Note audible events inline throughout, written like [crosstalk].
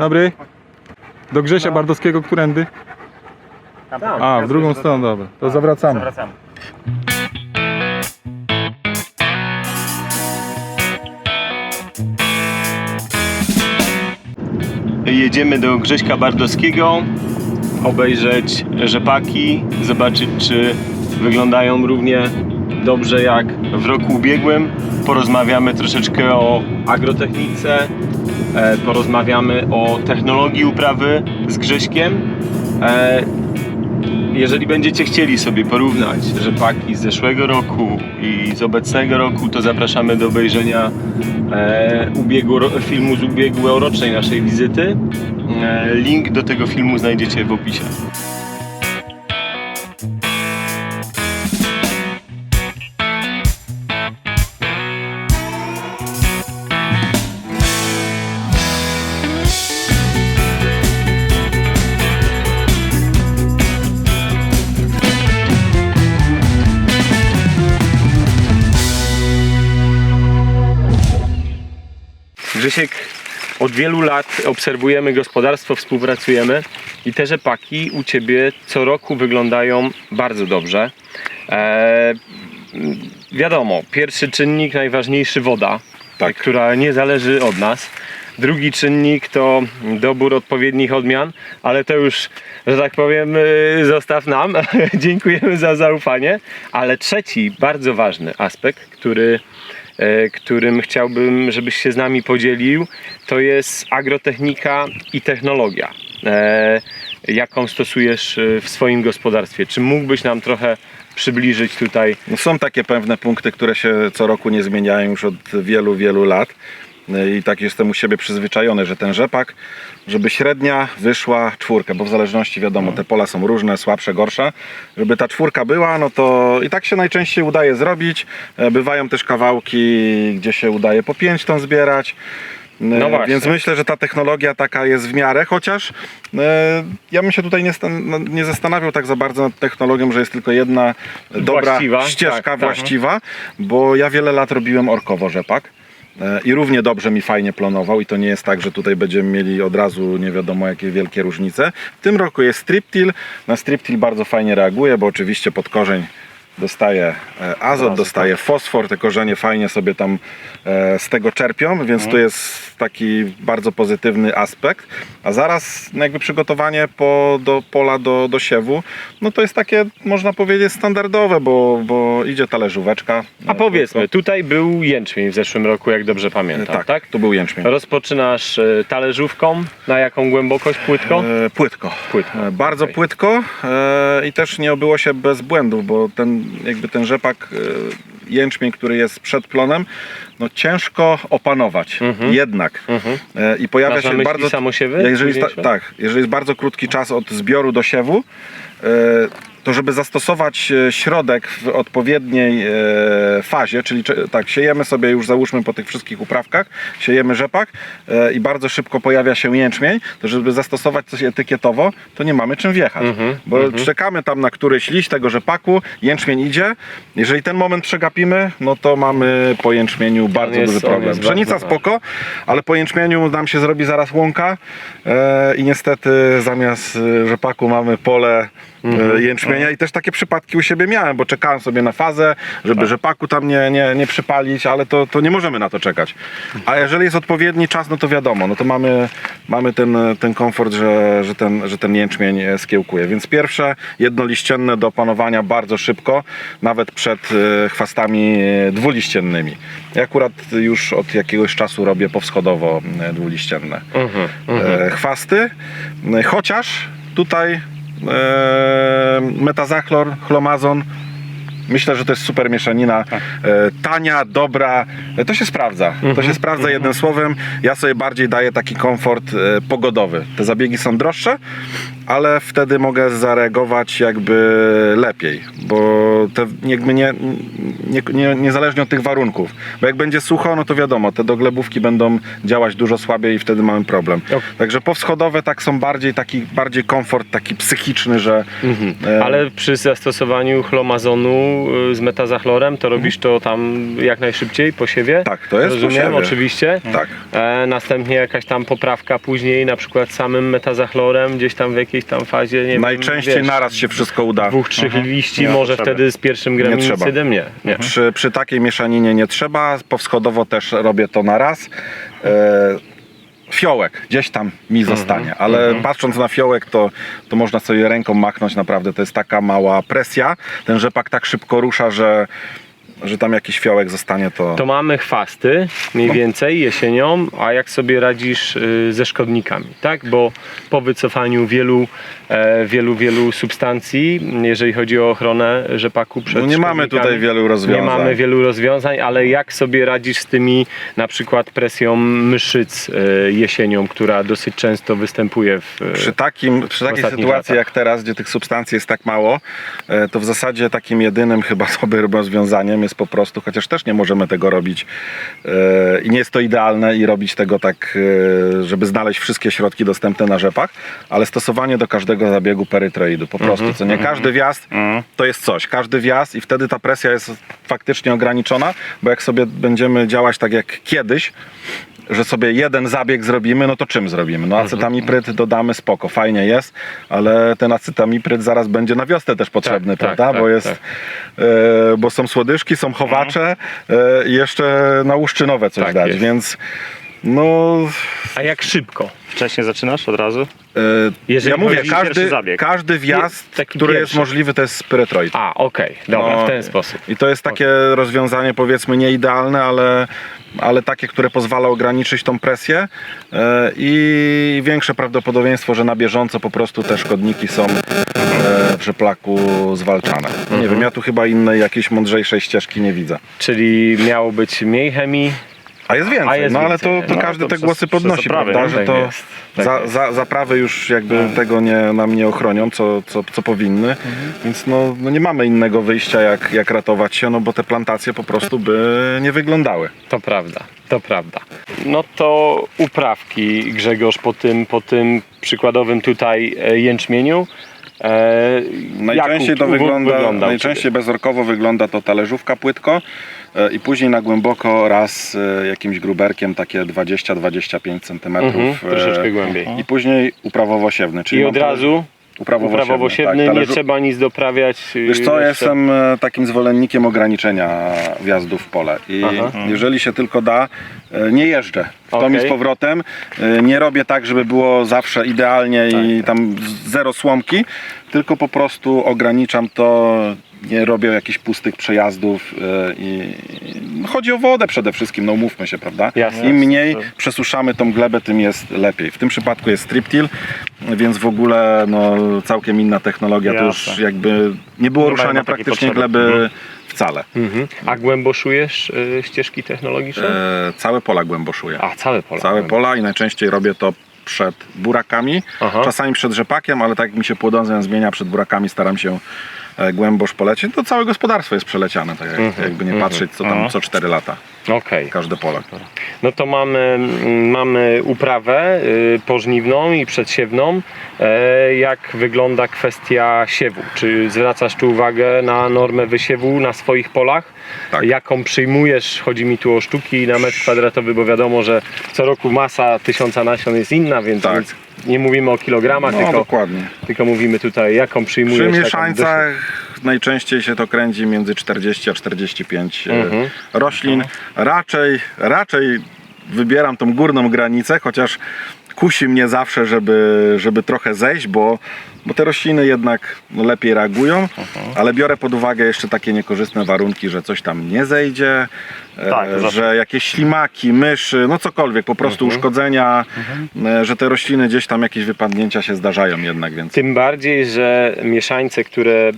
Dobry. Do Grzesia Bardowskiego, którędy? Tam, A, w drugą stronę, dobra. To zawracamy. Zawracamy. Jedziemy do Grześka Bardowskiego, obejrzeć rzepaki, zobaczyć czy wyglądają równie dobrze jak w roku ubiegłym. Porozmawiamy troszeczkę o agrotechnice, porozmawiamy o technologii uprawy z Grześkiem. E, jeżeli będziecie chcieli sobie porównać rzepaki z zeszłego roku i z obecnego roku, to zapraszamy do obejrzenia e, filmu z ubiegłorocznej naszej wizyty. E, link do tego filmu znajdziecie w opisie. Grzesiek, od wielu lat obserwujemy gospodarstwo, współpracujemy i te rzepaki u Ciebie co roku wyglądają bardzo dobrze. E, wiadomo, pierwszy czynnik, najważniejszy woda, Tak. która nie zależy od nas. Drugi czynnik to dobór odpowiednich odmian, ale to już, że tak powiem, y, zostaw nam. [laughs] Dziękujemy za zaufanie. Ale trzeci, bardzo ważny aspekt, który, którym chciałbym, żebyś się z nami podzielił, to jest agrotechnika i technologia. E, Jaką stosujesz e, w swoim gospodarstwie? Czy mógłbyś nam trochę przybliżyć tutaj No są takie pewne punkty, które się co roku nie zmieniają już od wielu, wielu lat. I tak jestem u siebie przyzwyczajony, że ten rzepak, żeby średnia wyszła czwórkę, bo w zależności wiadomo, te pola są różne, słabsze, gorsze. Żeby ta czwórka była, no to i tak się najczęściej udaje zrobić. E, Bywają też kawałki, gdzie się udaje po 5 ton zbierać. E, No właśnie. Więc myślę, że ta technologia taka jest w miarę, chociaż e, ja bym się tutaj nie, no, nie zastanawiał tak za bardzo nad technologią, że jest tylko jedna dobra Właściwa, ścieżka tak, tak. właściwa, bo ja wiele lat robiłem orkowo rzepak. E, I równie dobrze mi fajnie plonował i to nie jest tak, że tutaj będziemy mieli od razu nie wiadomo jakie wielkie różnice. W tym roku jest striptil. Na striptil bardzo fajnie reaguje, bo oczywiście pod korzeń dostaje e, azot, dostaje fosfor, te korzenie fajnie sobie tam e, z tego czerpią, więc to jest taki bardzo pozytywny aspekt. A zaraz no jakby przygotowanie po, do pola do, do siewu, no to jest takie można powiedzieć standardowe, bo, bo idzie talerzóweczka. A e, powiedzmy, tutaj był jęczmień w zeszłym roku, jak dobrze pamiętam, tak, tak? tu był jęczmień. Rozpoczynasz talerzówką, na jaką głębokość płytko. Płytko, E, Bardzo okej. płytko i też nie obyło się bez błędów, bo ten jakby ten rzepak e, jęczmień, który jest przed plonem, no ciężko opanować. Jednak. E, I pojawia Masz się bardzo samosiewy jeżeli tak, jeżeli jest bardzo krótki czas od zbioru do siewu, e, to żeby zastosować e, środek w odpowiedniej e, fazie, czyli tak, siejemy sobie już załóżmy po tych wszystkich uprawkach, siejemy rzepak e, i bardzo szybko pojawia się jęczmień, to żeby zastosować coś etykietowo, to nie mamy czym wjechać, Mhm, bo czekamy tam na któryś liść tego rzepaku, jęczmień idzie, jeżeli ten moment przegapimy, no to mamy po jęczmieniu bardzo jest- duży problem. Pszenica spoko, ale po jęczmieniu nam się zrobi zaraz łąka i niestety zamiast rzepaku mamy pole e, jęczmienia i też takie przypadki u siebie miałem, bo czekałem sobie na fazę, żeby rzepaku tam nie, nie, nie przypalić, ale to, to nie możemy na to czekać. A jeżeli jest odpowiedni czas, no to wiadomo, no to mamy, mamy ten, ten komfort, że, że, ten, że ten jęczmień e, skiełkuje. Więc pierwsze jednoliścienne do opanowania bardzo szybko, nawet przed e, chwastami dwuliściennymi. Ja akurat już od jakiegoś czasu robię powschodowo dwuliścienne Mhm, e, chwasty, chociaż tutaj metazachlor, chlomazon Myślę, że to jest super mieszanina. Tak. E, tania, dobra. E, to się sprawdza. To Mhm, się sprawdza jednym słowem. Ja sobie bardziej daję taki komfort pogodowy. Te zabiegi są droższe, ale wtedy mogę zareagować jakby lepiej, bo te jakby nie, nie, nie, niezależnie od tych warunków, bo jak będzie sucho, no to wiadomo, te doglebówki będą działać dużo słabiej i wtedy mamy problem. Ok. Także powschodowe tak są bardziej taki bardziej komfort taki psychiczny, że e, Ale przy zastosowaniu chlomazonu y, z metazachlorem, to robisz to tam jak najszybciej po siewie? Tak, to jest Rozumiem, oczywiście. tak. E, następnie jakaś tam poprawka później, na przykład samym metazachlorem, gdzieś tam w jakiejś tam fazie, nie Najczęściej wiem, wiesz, naraz się wszystko uda. dwóch, trzech liści, Nie może wtedy z pierwszym graminicydem nie. nie. Przy, przy takiej mieszaninie nie trzeba, powschodowo też robię to na raz. E, fiołek gdzieś tam mi zostanie, ale patrząc na fiołek, to, to można sobie ręką machnąć naprawdę, to jest taka mała presja, ten rzepak tak szybko rusza, że, że tam jakiś fiołek zostanie, to... To mamy chwasty mniej No. więcej jesienią, a jak sobie radzisz y, ze szkodnikami, tak? Bo po wycofaniu wielu, e, wielu, wielu substancji, jeżeli chodzi o ochronę rzepaku przed No nie mamy szkodnikami, tutaj wielu rozwiązań. Nie mamy wielu rozwiązań, ale jak sobie radzisz z tymi na przykład presją mszyc e, jesienią, która dosyć często występuje w Przy, takim, przy takiej ostatnich sytuacji latach. jak teraz, gdzie tych substancji jest tak mało, e, to w zasadzie takim jedynym chyba [laughs] dobrym rozwiązaniem jest po prostu, chociaż też nie możemy tego robić e, i nie jest to idealne i robić tego tak, e, żeby znaleźć wszystkie środki dostępne na rzepach, ale stosowanie do każdego zabiegu perytroidu po prostu, co nie każdy wjazd to jest coś, każdy wjazd i wtedy ta presja jest faktycznie ograniczona, bo jak sobie będziemy działać tak jak kiedyś, że sobie jeden zabieg zrobimy, no to czym zrobimy? No acetamipryt dodamy, spoko, fajnie jest, ale ten acetamipryt zaraz będzie na wiosnę też potrzebny, tak, prawda? tak, bo jest, tak. e, bo są słodyżki, są chowacze e, i jeszcze na łuszczynowe coś Tak dać, jest. więc no... A jak szybko? Wcześniej zaczynasz od razu? E, Jeżeli ja mówię, chodzi- każdy, pierwszy zabieg. każdy wjazd, taki który jest pierwszy. możliwy, to jest spirytroid. A, okej, dobra, No, w ten sposób. I to jest takie rozwiązanie powiedzmy nie idealne, ale, ale takie, które pozwala ograniczyć tą presję e, i większe prawdopodobieństwo, że na bieżąco po prostu te szkodniki są e, przy plaku zwalczane. Nie wiem, ja tu chyba innej jakiejś mądrzejszej ścieżki nie widzę. Czyli miało być mniej chemii, A jest więcej, A jest no ale więcej, to, to no, każdy to te przez- głosy przez podnosi, zaprawy, prawda? Że Tak to jest, tak za, jest. Tak. za, zaprawy już jakby tego nie, nam nie ochronią, co, co, co powinny, Mhm. więc no, no nie mamy innego wyjścia jak, jak ratować się, no bo te plantacje po prostu by nie wyglądały. To prawda, to prawda. No to uprawki, Grzegorz, po tym, po tym przykładowym tutaj e, jęczmieniu. E, Najczęściej to wygląda, wyglądał u najczęściej bezorkowo wygląda to talerzówka płytko e, i później na głęboko raz e, jakimś gruberkiem takie 20-25 cm. Mhm, troszeczkę głębiej. I później uprawowo-siewny. Czyli I od razu uprawowo-siewny. uprawowo-siewny, tak, nie trzeba nic doprawiać. Wiesz co, jeszcze- jestem e, takim zwolennikiem ograniczenia wjazdu w pole i Aha. jeżeli się tylko da, e, nie jeżdżę w tom i z powrotem, e, nie robię tak, żeby było zawsze idealnie i tam zero słomki, tylko po prostu ograniczam to, nie robię jakichś pustych przejazdów e, i chodzi o wodę przede wszystkim, no umówmy się, prawda? Jasne. Im mniej Jasne. przesuszamy tą glebę, tym jest lepiej. W tym przypadku jest striptil, więc w ogóle no, całkiem inna technologia, to już Jasne. jakby nie było Nie ruszania takiej praktycznie potrzeby. gleby Mhm. wcale. Mhm. A głęboszujesz y, ścieżki technologiczne? E, całe pola głęboszuję. A, całe pole. Całe pola i najczęściej robię to przed burakami, Aha. czasami przed rzepakiem, ale tak jak mi się płodązem zmienia, przed burakami staram się głębosz polecieć. To całe gospodarstwo jest przeleciane, tak jak, Mhm, jakby nie mhm. patrzeć, co tam co 4 lata, Okej. każde pole. No to mamy, mamy uprawę y, pożniwną i przedsiewną. E, Jak wygląda kwestia siewu? Czy zwracasz tu uwagę na normę wysiewu na swoich polach? Tak. Jaką przyjmujesz? Chodzi mi tu o sztuki na metr kwadratowy, bo wiadomo, że co roku masa tysiąca nasion jest inna, więc, Tak. więc nie mówimy o kilogramach, No tylko, dokładnie. tylko mówimy tutaj, jaką przyjmujesz. Przy mieszańcach najczęściej się to kręci między 40 a 45 e, Mhm. roślin. Raczej, raczej wybieram tą górną granicę, chociaż kusi mnie zawsze, żeby, żeby trochę zejść, bo bo te rośliny jednak no, lepiej reagują, ale biorę pod uwagę jeszcze takie niekorzystne warunki, że coś tam nie zejdzie, e, Tak, zawsze. że jakieś ślimaki, myszy, no cokolwiek, po prostu uszkodzenia, e, że te rośliny gdzieś tam jakieś wypadnięcia się zdarzają jednak, więc Tym bardziej, że mieszańce, które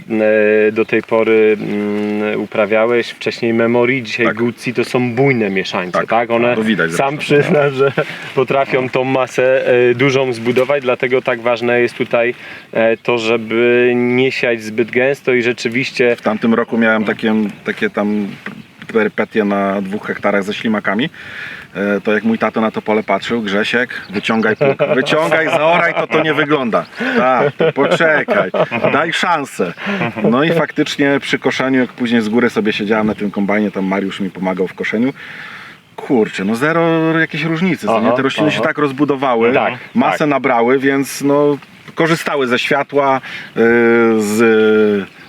e, do tej pory mm, uprawiałeś, wcześniej Memory, dzisiaj Tak. Gucci, to są bujne mieszańce, Tak, tak? One to widać sam zresztą. przyzna, że potrafią tą masę e, dużą zbudować, dlatego tak ważne jest tutaj e, to, żeby nie siać zbyt gęsto i rzeczywiście W tamtym roku miałem takie, takie tam perypetie na dwóch hektarach ze ślimakami. E, To jak mój tato na to pole patrzył, Grzesiek, wyciągaj pług, [laughs] wyciągaj, zaoraj, to to nie wygląda. Tak, to poczekaj, daj szansę. No i faktycznie przy koszeniu, jak później z góry sobie siedziałem na tym kombajnie, tam Mariusz mi pomagał w koszeniu, Kurczę, no zero jakiejś różnicy, co nie? Aha, Te rośliny się aha. tak rozbudowały, Tak, masę tak. nabrały, więc no korzystały ze światła, yy, z,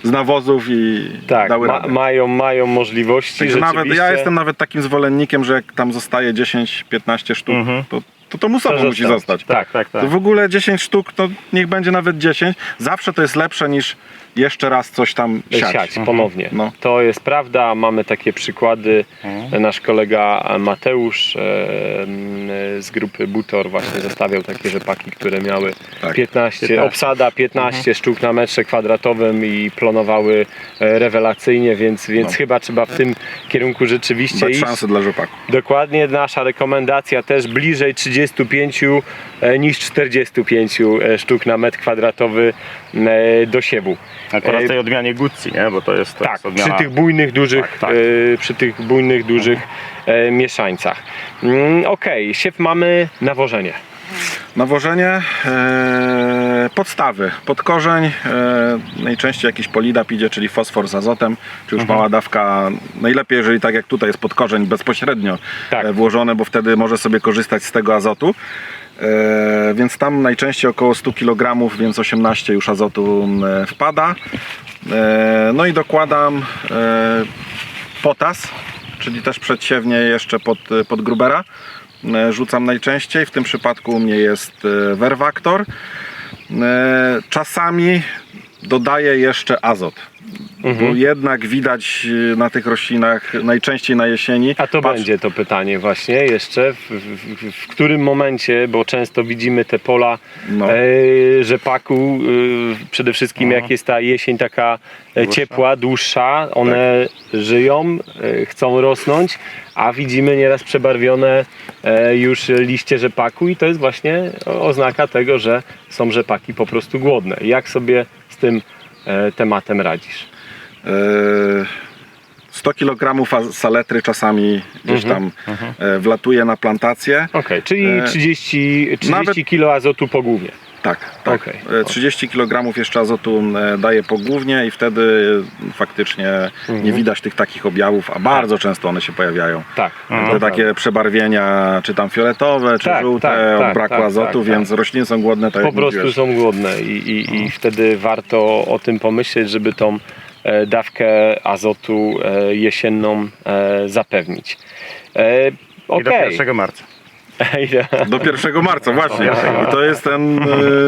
z nawozów i tak, dały ma, radę. mają, mają możliwości Także nawet, ja jestem nawet takim zwolennikiem, że jak tam zostaje 10-15 sztuk, Mhm. to, to to musowo To musi zostać. zostać. Tak, tak, tak. To w ogóle 10 sztuk, to niech będzie nawet 10. Zawsze to jest lepsze niż jeszcze raz coś tam siać. siać ponownie. No. To jest prawda, mamy takie przykłady. Nasz kolega Mateusz e, z grupy Butor właśnie zostawiał takie rzepaki, które miały Tak. 15, 15. obsada 15 sztuk na metrze kwadratowym i plonowały e, rewelacyjnie, więc, więc No. chyba trzeba w tym kierunku rzeczywiście Dać iść. szansę dla rzepaku. Dokładnie nasza rekomendacja też bliżej 35 e, niż 45 e, sztuk na metr kwadratowy e, do siewu. Akurat E, w tej odmianie Gucci, nie? Bo to jest, to tak, jest odmiana... przy tych bujnych, dużych, Tak, tak. e, przy tych bujnych, dużych e, mieszańcach. Mm, Okej, siew mamy nawożenie. Nawożenie, e, podstawy, podkorzeń, e, najczęściej jakiś polidap idzie, czyli fosfor z azotem, czy już Mhm. mała dawka, najlepiej jeżeli tak jak tutaj jest podkorzeń bezpośrednio Tak. e, włożone, bo wtedy może sobie korzystać z tego azotu. E, więc tam najczęściej około 100 kg, więc 18 już azotu e, wpada. E, no i dokładam potas, czyli też przedsiewnie jeszcze pod, pod grubera. Rzucam najczęściej, w tym przypadku u mnie jest werwaktor. Czasami dodaję jeszcze azot. Bo jednak widać e, na tych roślinach najczęściej na jesieni. A to Patrz- będzie to pytanie właśnie jeszcze, w, w, w, którym momencie, bo często widzimy te pola No. e, rzepaku, e, przede wszystkim jak jest ta jesień taka e, ciepła, dłuższa, one żyją, e, chcą rosnąć, a widzimy nieraz przebarwione e, już liście rzepaku i to jest właśnie oznaka tego, że są rzepaki po prostu głodne. Jak sobie z tym e, tematem radzisz? E, 100 kg saletry czasami gdzieś Mhm, tam e, wlatuje na plantację. Okej, czyli E, 30, 30 nawet- kilo azotu po głównie. Tak, tak. E, 30 kg jeszcze azotu e, daje pogłównie i wtedy e, faktycznie Mhm. nie widać tych takich objawów, a bardzo często one się pojawiają. Tak. Te takie przebarwienia, czy tam fioletowe, czy Tak, żółte, tak, tak, od braku tak, azotu, tak, więc rośliny są głodne, tak po jak prostu mówiłeś. są głodne i, i, i wtedy warto o tym pomyśleć, żeby tą e, dawkę azotu jesienną zapewnić. E, I do Okej. 1 marca. [laughs] Do 1 marca, właśnie. [laughs] I to jest ten, e,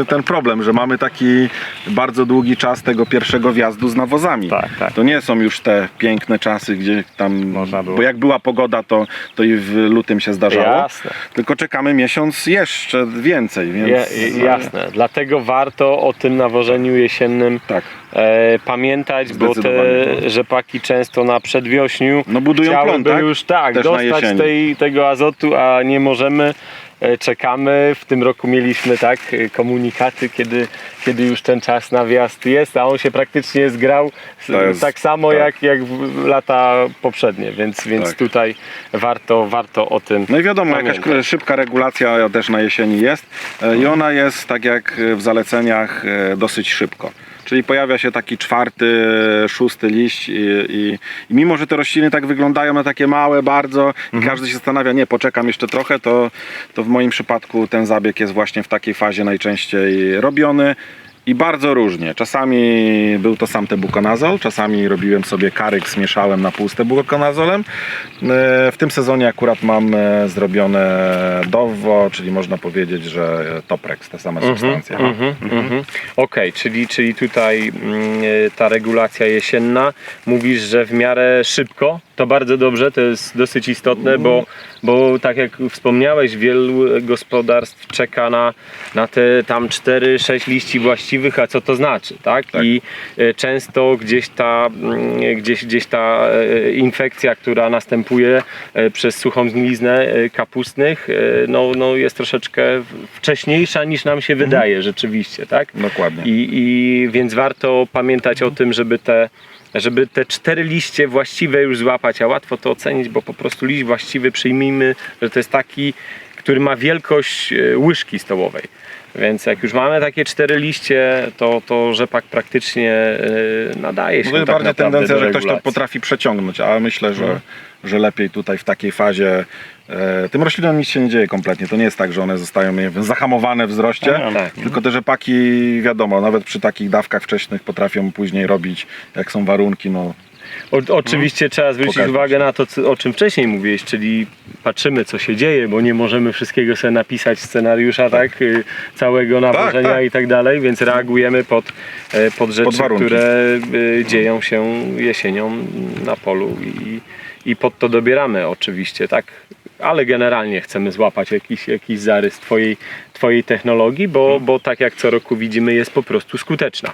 ten problem, że mamy taki bardzo długi czas tego pierwszego wjazdu z nawozami. Tak, tak. To nie są już te piękne czasy, gdzie tam. Można było. Bo jak była pogoda, to, to i w lutym się zdarzało. Jasne. Tylko czekamy miesiąc jeszcze więcej, więc. Jasne. Dlatego warto o tym nawożeniu jesiennym Tak. E, pamiętać, bo te no. rzepaki często na przedwiośniu No budują chciałyby plon, tak? już tak, Też dostać tej, tego azotu, a nie możemy. E, Czekamy. W tym roku mieliśmy tak e, komunikaty, kiedy, kiedy już ten czas na wjazd jest, a on się praktycznie zgrał jest- tak samo tak. Jak, jak lata poprzednie, więc, więc Tak. tutaj warto, warto o tym. No i wiadomo, jakaś Pamiętam. k- szybka regulacja też na jesieni jest i ona jest tak jak w zaleceniach dosyć szybko. Czyli pojawia się taki czwarty, szósty liść i, i, i mimo, że te rośliny tak wyglądają na takie małe bardzo i każdy się zastanawia, nie, poczekam jeszcze trochę, to, to w moim przypadku ten zabieg jest właśnie w takiej fazie najczęściej robiony I bardzo różnie. Czasami był to sam tebukonazol, czasami robiłem sobie karyk, zmieszałem na pół z tebukonazolem. E, W tym sezonie akurat mam e, zrobione Dowo, czyli można powiedzieć, że Toprex, ta sama substancja. Mhm, mhm. Okej, czyli, czyli tutaj mm, e, ta regulacja jesienna, mówisz, że w miarę szybko, to bardzo dobrze, to jest dosyć istotne, bo, bo tak jak wspomniałeś, wielu gospodarstw czeka na, na te tam 4-6 liści właściwych, a co to znaczy, tak? Tak. I e, często gdzieś ta, mm, gdzieś, gdzieś ta e, infekcja, która następuje e, przez suchą e, kapustnych, no, no jest troszeczkę wcześniejsza niż nam się wydaje rzeczywiście, tak? Dokładnie. I, I więc warto pamiętać o tym, żeby te, żeby te cztery liście właściwe już złapać, a łatwo to ocenić, bo po prostu liść właściwy przyjmijmy, że to jest taki, który ma wielkość e, łyżki stołowej. Więc jak już mamy takie cztery liście, to, to rzepak praktycznie e, nadaje się No to jest tak bardziej tendencja, że ktoś to potrafi przeciągnąć, ale myślę, że, Mhm. że lepiej tutaj w takiej fazie. E, tym roślinom nic się nie dzieje kompletnie. To nie jest tak, że one zostają nie wiem, zahamowane w wzroście, Tak, tak. tylko te rzepaki, wiadomo, nawet przy takich dawkach wcześnych potrafią później robić, jak są warunki, no O, oczywiście trzeba zwrócić Pokażę uwagę na to, co, o czym wcześniej mówiłeś, czyli patrzymy, co się dzieje, bo nie możemy wszystkiego sobie napisać scenariusza, tak? y, Całego nawożenia tak. i tak dalej, więc reagujemy pod, e, pod rzeczy, warunki. które y, dzieją się jesienią na polu i, i pod to dobieramy oczywiście, tak? Ale generalnie chcemy złapać jakiś, jakiś zarys twojej, twojej technologii, bo, bo tak jak co roku widzimy, jest po prostu skuteczna.